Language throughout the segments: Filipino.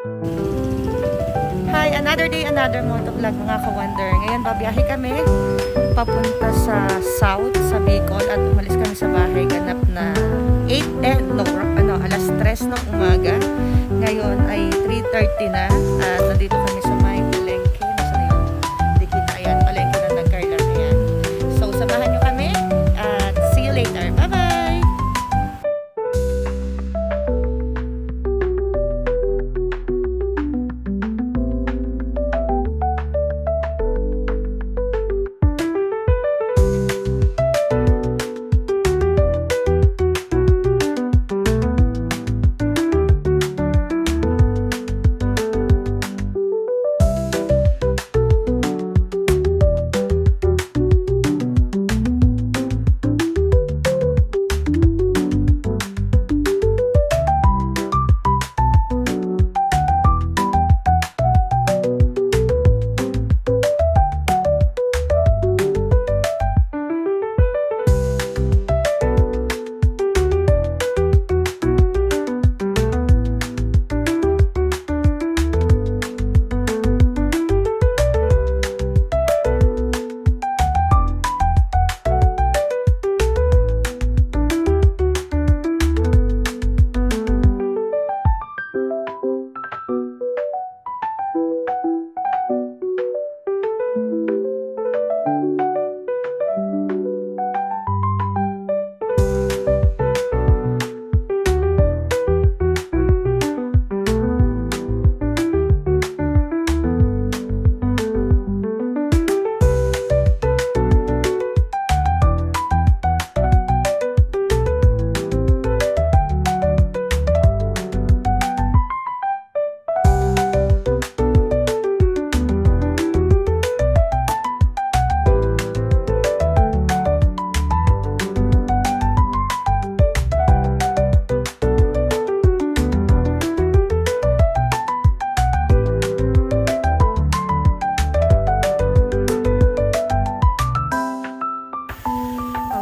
Hi! Another day, another motovlog mga ka-wonder. Ngayon, babiyahe kami papunta sa south, sa Bicol at umalis kami sa bahay ganap na 8, eh, no, ano, alas 3 ng umaga. Ngayon ay 3.30 na at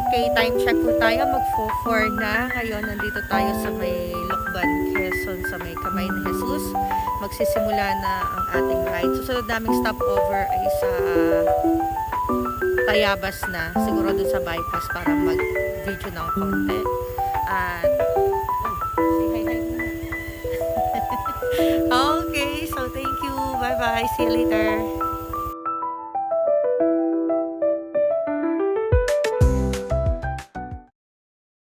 Okay, time check po tayo. Mag-4 na. Ngayon, nandito tayo sa may Lokban, Quezon, sa may Kamay ni Jesus. Magsisimula na ang ating ride. Susunod naming stopover ay sa Tayabas na. Siguro dun sa bypass para mag-video ng konti. At, okay, so thank you. Bye-bye. See you later.